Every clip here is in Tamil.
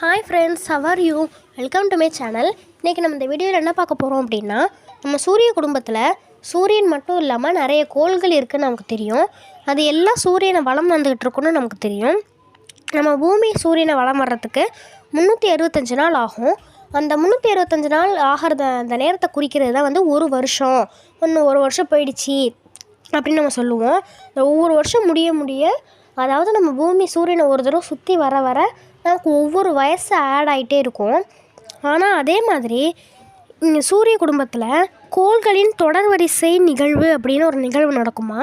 Hi friends how are you welcome to my channel இன்றைக்கி நம்ம இந்த வீடியோவில் என்ன பார்க்க போகிறோம் அப்படின்னா நம்ம சூரிய குடும்பத்தில் சூரியன் மட்டும் இல்லாமல் நிறைய கோள்கள் இருக்குதுன்னு நமக்கு தெரியும். அது எல்லாம் சூரியனை வளம் வந்துக்கிட்டு இருக்குன்னு நமக்கு தெரியும். நம்ம பூமி சூரியனை வளம் வர்றதுக்கு முந்நூற்றி அறுபத்தஞ்சு நாள் ஆகும். அந்த முந்நூற்றி அறுபத்தஞ்சு நாள் ஆகிறத அந்த நேரத்தை குறிக்கிறது தான் வந்து ஒரு வருஷம். ஒன்று ஒரு வருஷம் போயிடுச்சு அப்படின்னு நம்ம சொல்லுவோம். இந்த ஒவ்வொரு வருஷம் முடிய முடிய அதாவது நம்ம பூமி சூரியனை ஒரு தடவை சுற்றி வர வர நமக்கு ஒவ்வொரு வயசு ஆட் ஆகிட்டே இருக்கும். ஆனால் அதே மாதிரி இங்கே சூரிய குடும்பத்தில் கோள்களின் தொடர் வரிசை நிகழ்வு அப்படின்னு ஒரு நிகழ்வு நடக்குமா?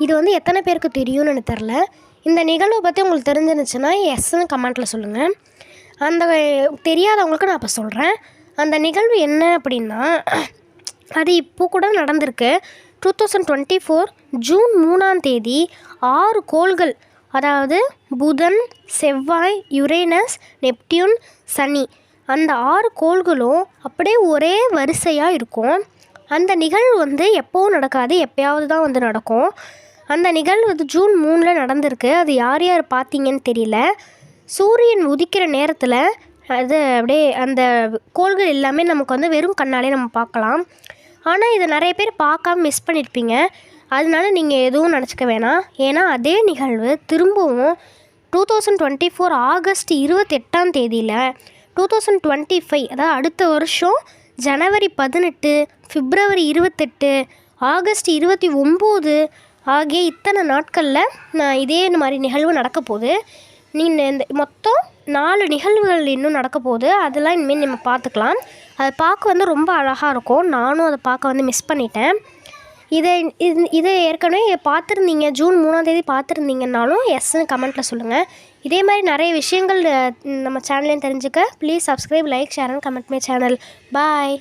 இது வந்து எத்தனை பேருக்கு தெரியும்னு எனக்கு தெரில இந்த நிகழ்வை பற்றி உங்களுக்கு தெரிஞ்சிருந்துச்சுன்னா எஸ்ன்னு கமெண்ட்டில் சொல்லுங்கள் அந்த தெரியாதவங்களுக்கு நான் இப்போ சொல்கிறேன் அந்த நிகழ்வு என்ன அப்படின்னா அது இப்போ கூட நடந்திருக்கு. Two thousand twenty four June மூணாம் தேதி ஆறு கோள்கள் அதாவது புதன் செவ்வாய் யுரேனஸ் நெப்டியூன் சனி. அந்த ஆறு கோள்களும் அப்படியே ஒரே வரிசையாக இருக்கும். அந்த நிகழ்வு வந்து எப்போவும் நடக்காது. எப்பயாவது தான் வந்து நடக்கும். அந்த நிகழ்வு வந்து ஜூன் மூணில் நடந்திருக்கு. அது யார் யார் பார்த்தீங்கன்னு தெரியல. சூரியன் உதிக்கிற நேரத்தில் அது அப்படியே அந்த கோள்கள் எல்லாமே நமக்கு வந்து வெறும் கண்ணாலே நம்ம பார்க்கலாம். ஆனால் இதை நிறைய பேர் பார்க்காம மிஸ் பண்ணியிருப்பீங்க அதனால நீங்கள் எதுவும் நினச்சிக்க வேணாம். ஏன்னா அதே நிகழ்வு திரும்பவும் two thousand twenty four August இருபத்தெட்டாம் தேதியில் டூ தௌசண்ட் டுவெண்ட்டி ஃபைவ் அதாவது அடுத்த வருஷம் ஜனவரி பதினெட்டு பிப்ரவரி இருபத்தெட்டு ஆகஸ்ட் இருபத்தி ஒம்பது ஆகிய இத்தனை நாட்களில் நான் இதே மாதிரி நிகழ்வு நடக்க போகுது. நீங்கள் இந்த மொத்தம் நாலு நிகழ்வுகள் இன்னும் நடக்க போகுது. அதெல்லாம் இனிமேல் நம்ம பார்த்துக்கலாம். அதை பார்க்க வந்து ரொம்ப அழகாக இருக்கும். நானும் அதை பார்க்க வந்து மிஸ் பண்ணிட்டேன். இதை இது இதை ஏற்கனவே பார்த்துருந்தீங்க. ஜூன் மூணாம் தேதி பார்த்துருந்தீங்கன்னாலும் எஸ்ன்னு கமெண்ட்டில் சொல்லுங்கள் இதே மாதிரி நிறைய விஷயங்கள் நம்ம சேனல்லையும் தெரிஞ்சுக்க. Please subscribe like share and comment my channel bye